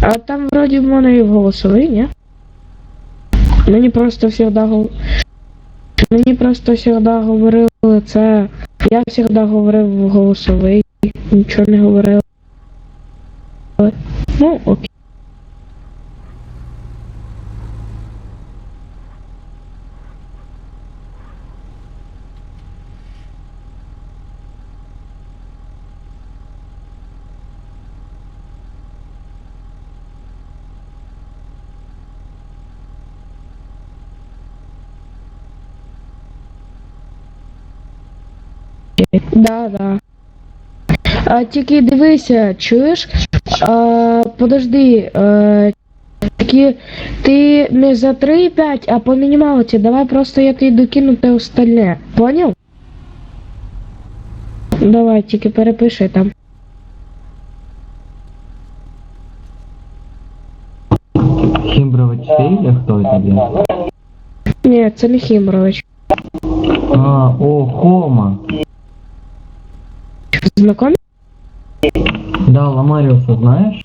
А там вроді в мене і в голосовий, ні? Мені просто завжди гов... Мені просто завжди говорили це. Я завжди говорив голосовий, нічого не говорили. Ну, окей. Да, да. А, тільки дивися, чуєш? А, подожди, а, тільки ти не за 3,5, а по мінімалці. Давай просто я тобі докину те остальне. Поняв? Давай, тільки перепиши там. Химбрович ты или кто это, блин? Ні, це не Хімрович. А, о, Хома. Знакомі? Да, Ламариуса знаешь?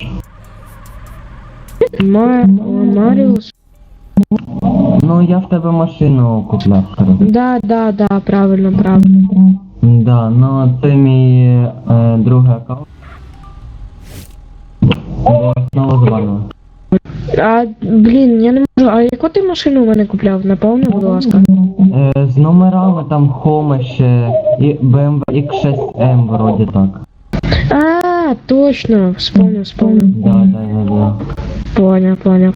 Ма... Маріус. Ну, я в тебе машину купляв, коротше. Да, да, да, правильно, правильно. Да, ну це мій е, другий аккаунт. Бо знову забанили. А, блін, я не можу. А яку ти машину у мене купляв? Напевно, будь ласка. Е, з номерами там Хома ще і BMW X6M вроді так. А, точно, вспомнил, вспомнил. Да, да, да, да. Понял, понял.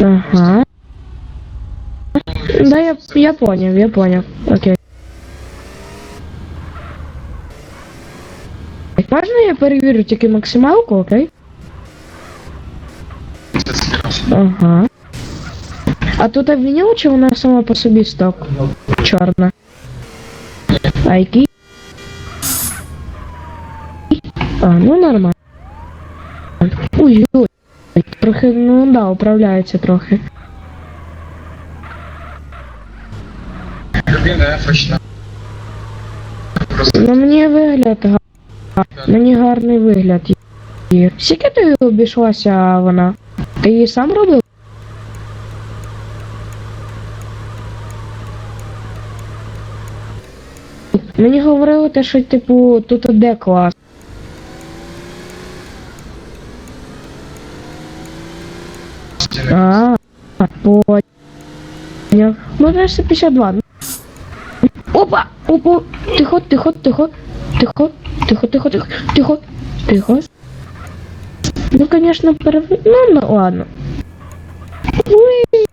Ага. Да, я, я понял, я понял. Окей. Можна я перевірю тільки максималку, окей? Ага. А тут обвинил, чи вона сама по собі сток? Чорна. А який? А, ну нормально. Ой, ой. Трохи, ну да, управляється трохи. Людина ефочна. Просто Ну мені вигляд гарний. Мені гарний вигляд є. Скільки тобі обійшлася вона? Ти її сам робив? Мені говорили те, що типу тут де клас. А, понял. Ну, даже 52. Опа! Опа! Тихо, тихо, тихо. Тихо, тихо, тихо, тихо, тихо, тихо. Ну, конечно, перев... Ну, ну, ладно. Уи.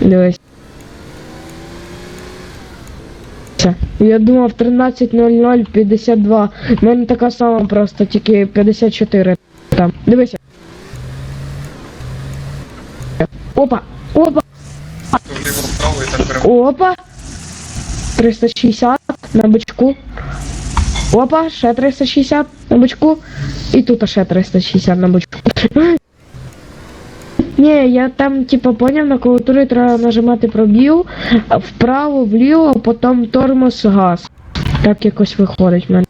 Дивись. Я думав 13.00 52. У мене така сама просто, тільки 54 там. Дивися. Опа! Опа! Опа! 360 на бочку. Опа, ще 360 на бочку. І тут ще 360 на бочку. Ні, я там, типа, поняв, на клавіатурі треба нажимати пробіл, вправо, вліво, а потім тормоз, газ. Так якось виходить в мене.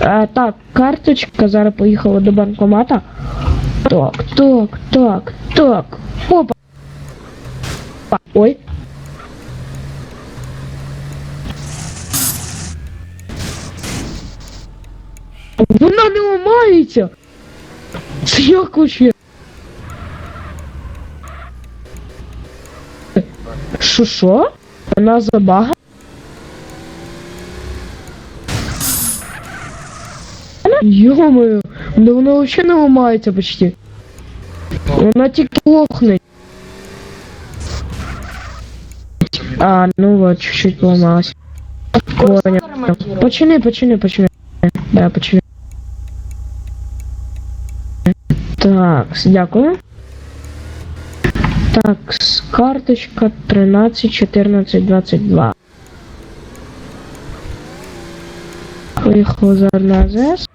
А, так, карточка зараз поїхала до банкомата. Так, так, так, так. Опа. Ой. Вона не ламається! Це як вообще? Шо шо? Вона забага? Ё-моё, да вона вообще не ламається почти. Вона тільки лохне. А, ну вот, чуть-чуть поломалась. Понял. Почини, почини, почини. Да, почини. Так, дякую. Так, карточка 13, 14, 22. Поїхав зараз на АЗС.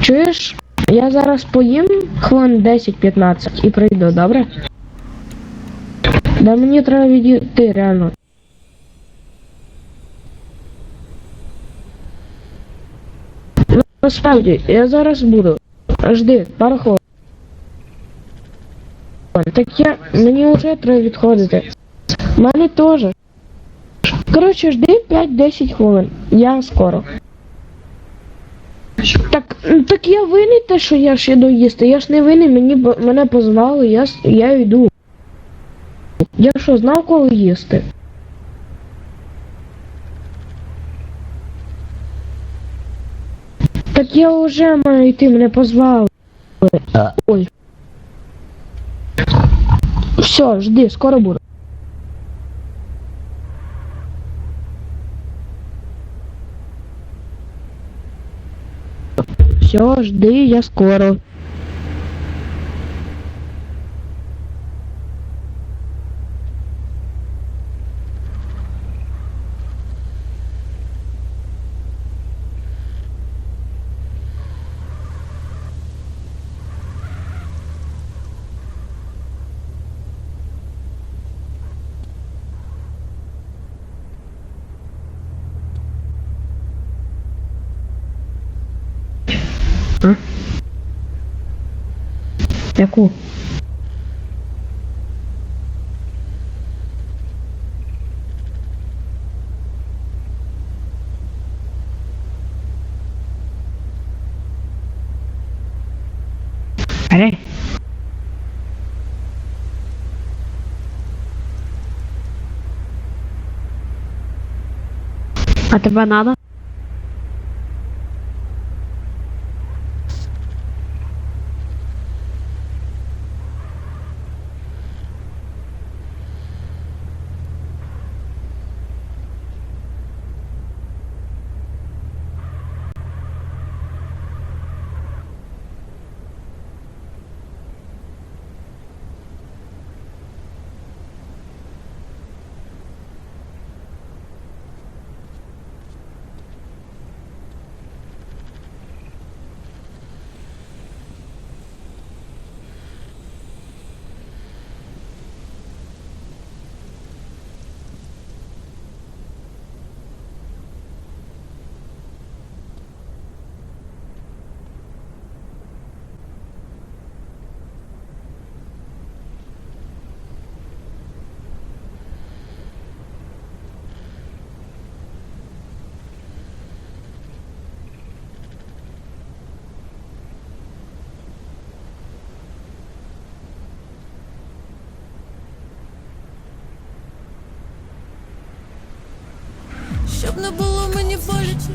Чуєш? Я зараз поїм хвилин 10-15 і прийду, добре? Да мені треба відійти, реально. Насправді, я зараз буду. Жди, пару хвилин. Так я. Мені вже треба відходити. Мене теж. Коротше, жди 5-10 хвилин. Я скоро. Так, так я винний те, що я ж іду їсти. Я ж не винний, мені мене позвали, я, я йду. Я що, знав, коли їсти? Так я уже маю йти, мене позвали. Ой. Все, жди, скоро буду. Все, жди, я скоро. Яку? Алле? А тебе Щоб не було мені боляче,